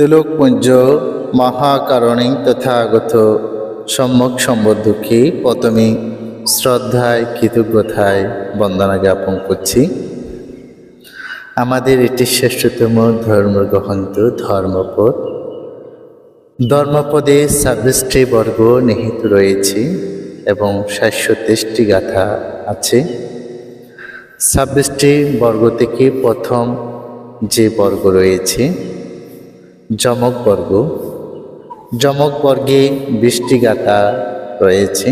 তিলকপুঞ্জ মহাকারণী তথাগত। সম্যক সম্বন্ধকে প্রথমে শ্রদ্ধায় কৃতজ্ঞতায় বন্দনা জ্ঞাপন করছি। আমাদের এটি শ্রেষ্ঠতম ধর্মগ্রহন্ত ধর্মপদ। ধর্মপদে ছাব্বিশটি বর্গ নিহিত রয়েছে এবং সাতশো তেইশটি গাথা আছে। ছাব্বিশটি বর্গ থেকে প্রথম যে বর্গ রয়েছে যমক বর্গ। যমক বর্গে বৃষ্টি গাথা রয়েছে।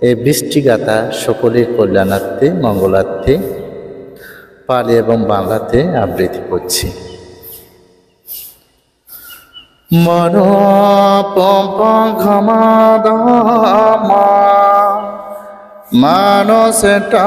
এই বৃষ্টি গাথা সকলের কল্যাণার্থে, মঙ্গলার্থে, পালি এবং বাংলাতে আবৃত্তি করছি মন ঘমাদমা মানসটা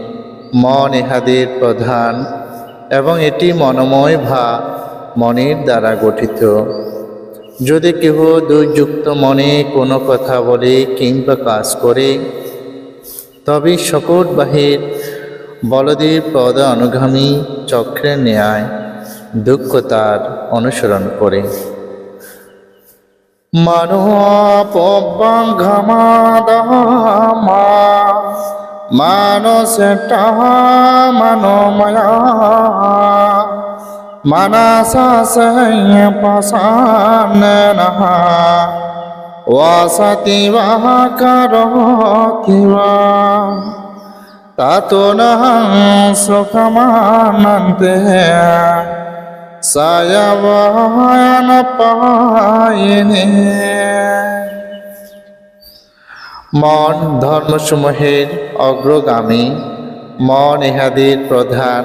মন ইহাদের প্রধান এবং এটি মনময় ভা মনের দ্বারা গঠিত। যদি কেহ দুর্যুক্ত মনে কোনো কথা বলে কিংবা কাজ করে, তবে শকট বাহির বলদের পদ অনুগামী চক্রের ন্যায় দুঃখ তার অনুসরণ করে। মানবঙ্ঘমাদমা মানসটা মনোময়া মনসাসয় পসানন वासति वः करोति वा ततो न सुखमानन्ते सयवयन পায়নে মন ধর্মসমূহের অগ্রগামী, মন ইহাদের প্রধান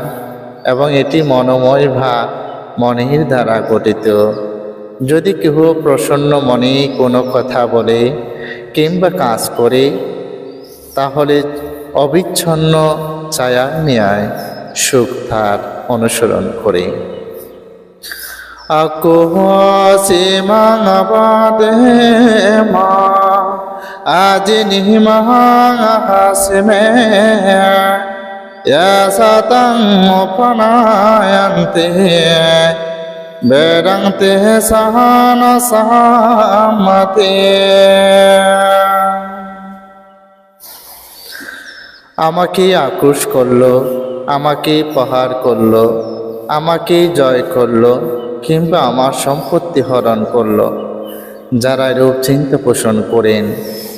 এবং এটি মনোময় ভাব মনের দ্বারা গঠিত। যদি কেহ প্রসন্ন মনে কোনো কথা বলে কিংবা কাজ করে, তাহলে অবিচ্ছন্ন ছায়া ন্যায় সুখ তার অনুসরণ করে। আকোসীমাবাদে মা আজ নিহিমাহাসমে সতং উপনায়ন্তে বেরংতে সহান সহামতে। আমাকে আক্রোশ করল, আমাকে প্রহার করল, আমাকে জয় করল, কিংবা আমার সম্পত্তি হরণ করল। যারা রূপ চিন্তা পোষণ করেন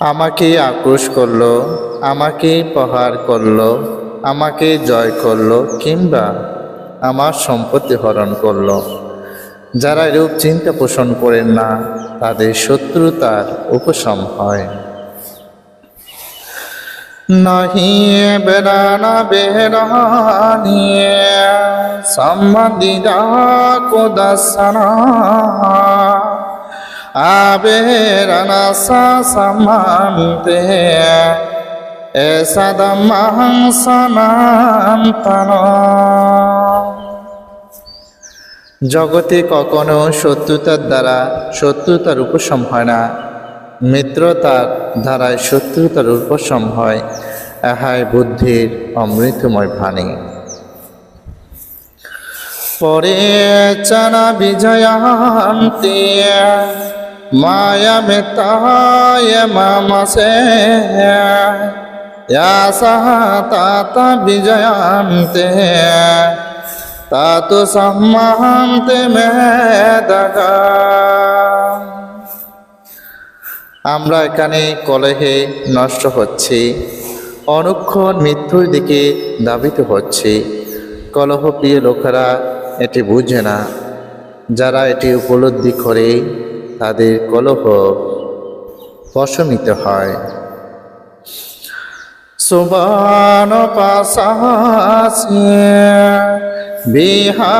আমাকে আক্রোশ করল আমাকে প্রহার করল আমাকে জয় করল কিংবা আমার সম্পত্তি হরণ করল। যারা এরূপ চিন্তা পোষণ করেন না, তাদের শত্রুতার উপশম হয়। নাহি বেড়ানা বেড়ানি সম্বন্ধিরা কুদাসনা আবেরনা সামন্তে এসদমহং সনান্তন জগতে কখনো শত্রুতার দ্বারা শত্রুতার উপশম হয় না, মিত্রতার দ্বারায় শত্রুতার উপশম হয়, এহাই বুদ্ধির অমৃতময় বাণী পরে চনা বিজয়ান্তি মায়া মেতায় মামসে সহ তাত বিজয়ান্তে। তাতু সম্মান্তে মেদাগা। আমরা এখানে কলহে নষ্ট হচ্ছি অনুক্ষণ মৃত্যুর দিকে দাবিত হচ্ছে। কলহ প্রিয় লোকেরা এটি বুঝে না, যারা এটি উপলব্ধি করে তাদের কলহ প্রশমিত হয়। সুবান পাশাসি বিহারায়ন্তা।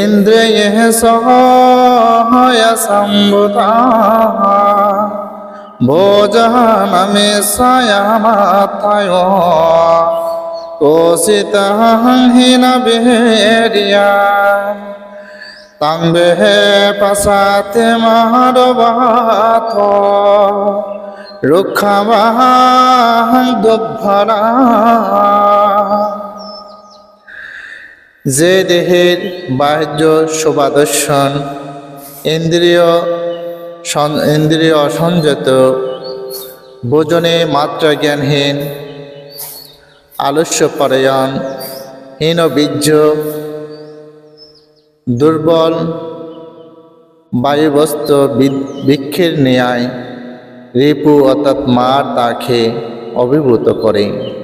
ইন্দ্রিয়ে সহায় সম্ভুতা ভোজনমে সয়ামাথায় কোশিতহীন বেরিয়া তাং বেহে পাশাতে মারবাথ রুক্ষাবাহ দুভরা। যে দেহের বাহ্য শোভাদর্শন ইন্দ্রিয় ইন্দ্রিয় অসংযত ভোজনে মাত্রা জ্ঞানহীন আলস্য পরায়ণ, হীন বীর্য, দুর্বল বায়ুবস্ত বি- বৃক্ষের ন্যায় রিপু অর্থাৎ মার তাকে অভিভূত করে।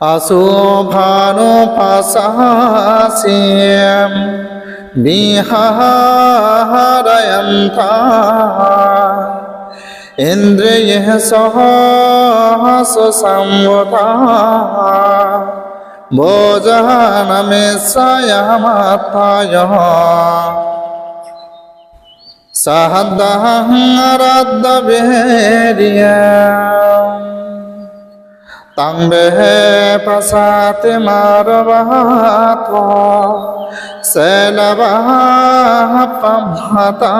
অশুভানো পাশাসিম বিহারয়ন্তা इंद्र यह सहस संवता भोजन में सयमताय सहदहरदीरिया तंबे पसाति मारवात शैलवा पमता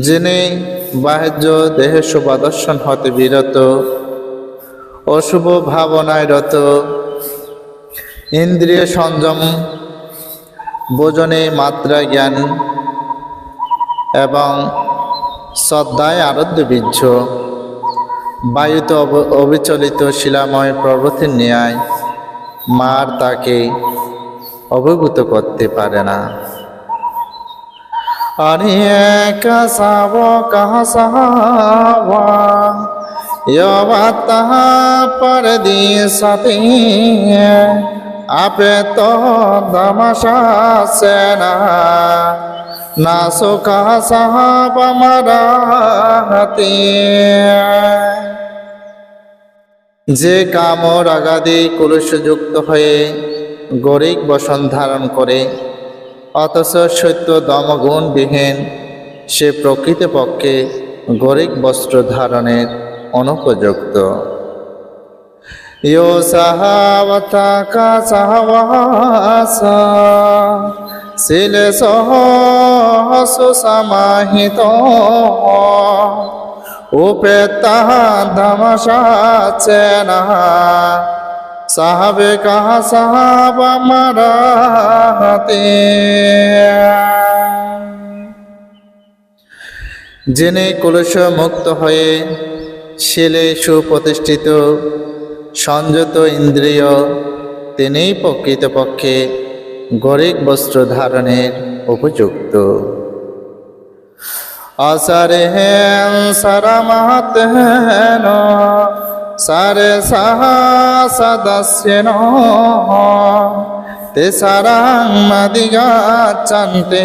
যিনি বাহ্য দেহ শুভাদর্শন হতে বিরত অশুভ ভাবনায় রত। ইন্দ্রিয় সংযম বোজনে মাত্রা জ্ঞান এবং শ্রদ্ধায় আরধ্য বীর্য, বায়ুতে অব- অবিচলিত শিলাময় পর্বতের ন্যায় মার তাকে অবগত করতে পারে না। ইয়বাতা পরদিশতে আপে তো দমসা সেনা না সুখা সাহাব মারাহতে যে কাম রাগাদি কলুষযুক্ত হয়ে গরিক বসন ধারণ করে অথচ সত্য দমগুণবিহীন, সে প্রকৃতপক্ষে গরিক বস্ত্র ধারণের অনুপযুক্ত। ইয়ো সাহাবতা কা সাহবাস শিলে সহস সমাহিত উপেতা ধমসা চেনা সাহাবে কাহা সাহাব মারাতে যিনি কলুষ মুক্ত হয়ে শিলে সুপ্রতিষ্ঠিত সংযত ইন্দ্রিয় তিনিই প্রকৃতপক্ষে গরিক বস্ত্র ধারণের উপযুক্ত। আসারে হেন সারা মাহাত হেন সারে সদস্যন তে সারাং নদিগা চন্তে।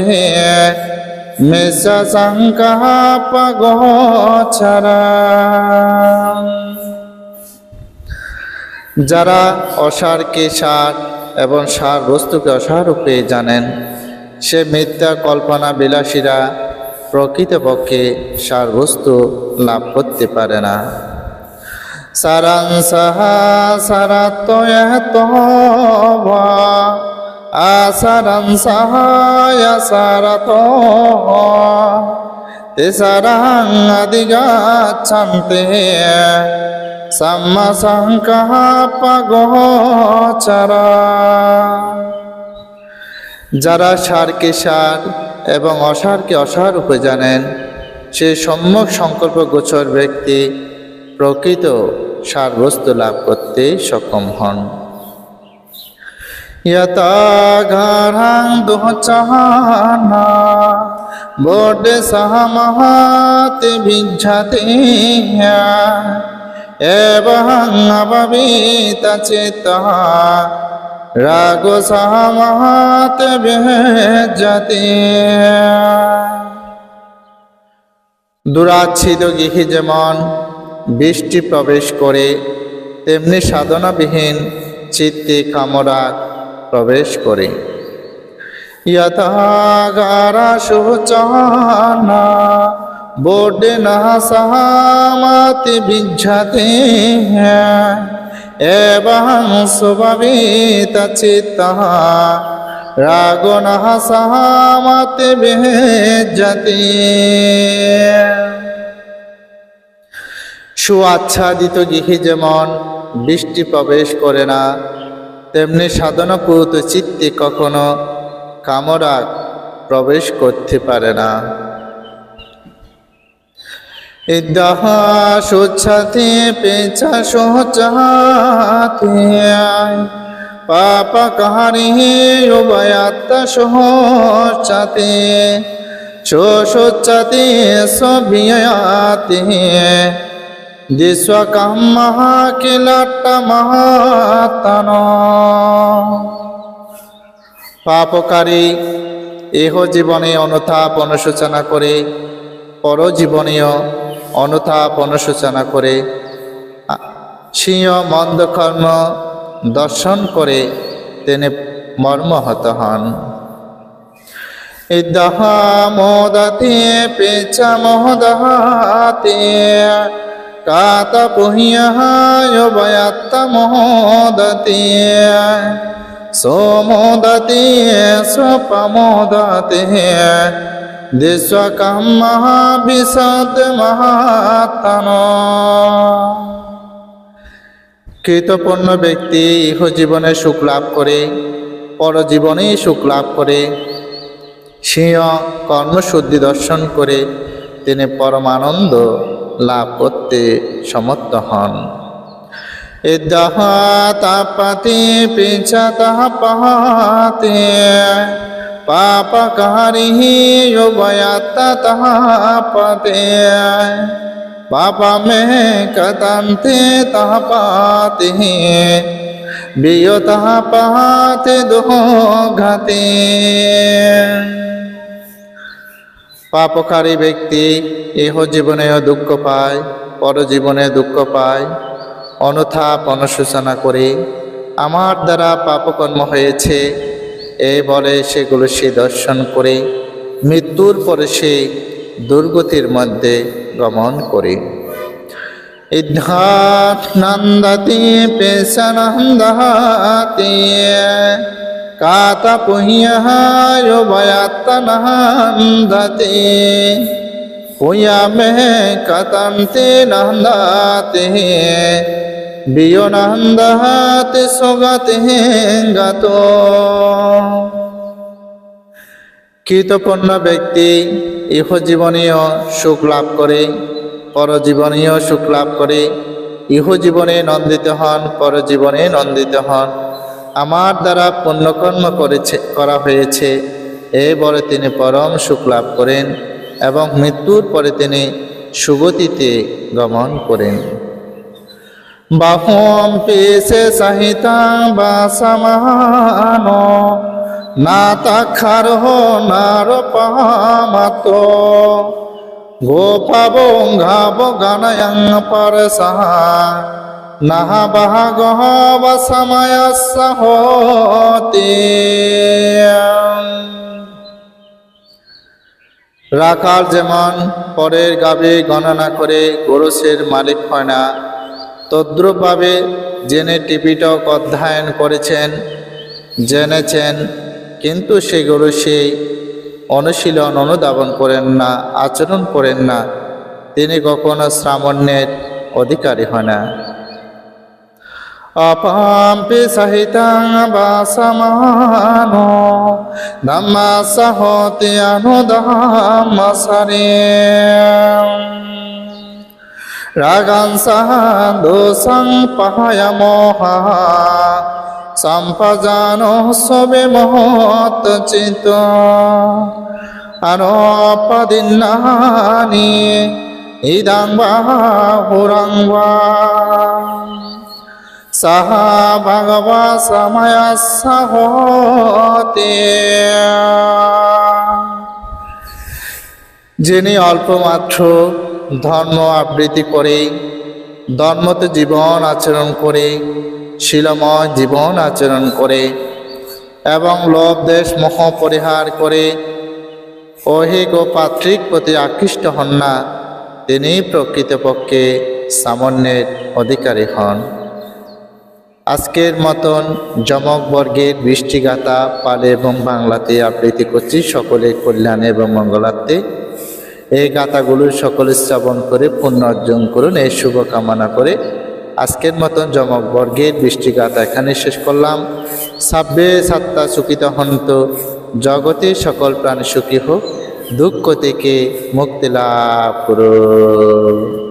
মিশ সংকহ পগোচরা যারা অসারকে সার এবং সার বস্তুকে অসারূপে জানেন, সে মিথ্যা কল্পনা বিলাসীরা প্রকৃতপক্ষে সার বস্তু লাভ করতে পারে না। সারাংসহ সারাত্ময়ত আসারাংসহায় সারত তিসরাং আদিগাচ্ছন্তে সম্মসংকহ পগোচরা যারা সারকে সার এবং অসারকে অসার রূপে জানেন, সে সম্যক সংকল্প গোচর ব্যক্তি প্রকৃত। সারবস্তু লাভ করতে সক্ষম হন। ইয়তাঘারাং দোহচানা বটে সাহমাহাতে বিজ্ঞাতে এবহং অববিতা চেতা, রাগ সাহমাহাতে বিজ্ঞাতে দুরাচ্ছিত গৃহে যেমন বৃষ্টি প্রবেশ করে, তেমনি সাধনাবিহীন চিত্তে কামরাগ প্রবেশ করে। ইয়থাগারা শোচনা বোর্ডে না সামাতি বিজ্ঞাতে হ্যাঁ এবং স্বভাবিতা চিত্তাহা রাগনা সামাতে বেজাতে সুআচ্ছাদিত গৃহে যেমন বৃষ্টি প্রবেশ করে না, তেমনি সাধনাপুত চিত্তে কখনো কামরাগ প্রবেশ করতে পারে না। ইদাহা সোচ্ছাতে পেঁচা সোচাতে পাপা সবিয়াতে দিস্বকাম্মহ কিলট্ট মহাতন পাপকারী, এহ জীবনে অনুতাপ অনুশোচনা করে পরজীবনীয় অনুতাপ অনুশোচনা করে আ- সিংহ মন্দ কর্ম দর্শন করে তিনি মর্মহত হন। ইদহা মোদতে পেচা মোহদহাতে কাত পুহিয়ায় বয়াত্ত মোদতে সোমোদতে স্বপমোদতে দিস্বকাম বিশদ মহাতন কৃতপূর্ণ ব্যক্তি ইহ জীবনে সুখ লাভ করে পরজীবনে সুখ লাভ করে। সিংহ কর্মশুদ্ধি দর্শন করে, তিনি পরমানন্দ। লাভ করতে সমর্থ হন। তাপাতি পিছা তাপাতে পাপ কাহারি বয়াত তাপাতে পাপা মে কতন্তে তাপাতে বিয় তাপাতে দুঃ ঘাতে পাপকারী ব্যক্তি ইহ জীবনেও দুঃখ পায়, পরজীবনে দুঃখ পায়। অনুথাপ অনুশোচনা করে, আমার দ্বারা পাপকর্ম হয়েছে এই বলে সেগুলো সে দর্শন করে, মৃত্যুর পরে সে দুর্গতির মধ্যে গমন করে। ইদ্ধাত নন্দতি পেশনন্দাতে কাত পুহ্যায় বয়াত্ত নন্দতে পুয়া মে কতন্তে নন্দাতে বিয় নন্দাতে সুগতে গত। কৃতপূর্ণ ব্যক্তি ইহ জীবনীয় সুখ লাভ করে, পরজীবনীয় সুখ লাভ করে। ইহ জীবনে নন্দিত হন, পরজীবনে নন্দিত হন। আমার দ্বারা পুণ্যকর্ম করেছে, করা হয়েছে। বলে তিনি পরম সুখ লাভ করেন এবং মৃত্যুর পরে তিনি সুগতিতে গমন করেন। বাহুম পেশে সহিতা বা সমানো না তাক্ষার নার পামাত। গোপাবঙ্গাব গানয়ং পরসহা সময়স্য হতে। রাখাল যেমন পরের গাবে গণনা করে গোরসের মালিক হয় না, তদ্রুপভাবে জেনে টিপিটক অধ্যয়ন করেছেন, জেনেছেন, কিন্তু সেগুলো সেই অনুশীলন অনুধাবন করেন না, আচরণ করেন না। তিনি কখনো শ্রামণ্যের অধিকারী হয় না। অপাম্পি সহিতাং বাসমানো ধাম্মা সহতি অনুদাম সারে রাগান দোষং পাহায় মহা, সম্পজানো সবে মহৎ চিত আরপদিন্নানি ইদাং বাহুরাং বা ভগবা সময় সহতে। যিনি অল্পমাত্র ধর্ম আবৃত্তি করে, ধর্মতে জীবন আচরণ করে, শিলময় জীবন আচরণ করে, এবং লোভ, দেশ, মোহ পরিহার করে ঐহিক ও পাত্রিক প্রতি আকৃষ্ট হন না, তিনি প্রকৃতপক্ষে সামান্যের অধিকারী হন। আজকের মতন যমক বর্গের বৃষ্টিগাতা পালে এবং বাংলাতে আবৃত্তি করছি সকলের কল্যাণে এবং মঙ্গলার্থে। এই গাথাগুলো সকলে শ্রবণ করে, পুণ্য অর্জন করুন, এই শুভকামনা করে আজকের মতন যমক বর্গের বৃষ্টিগাতা এখানে শেষ করলাম। সাব্বে সাত্তা সুখিত হন্ত জগতে সকল প্রাণী সুখী হোক, দুঃখ থেকে মুক্তি লাভ করুন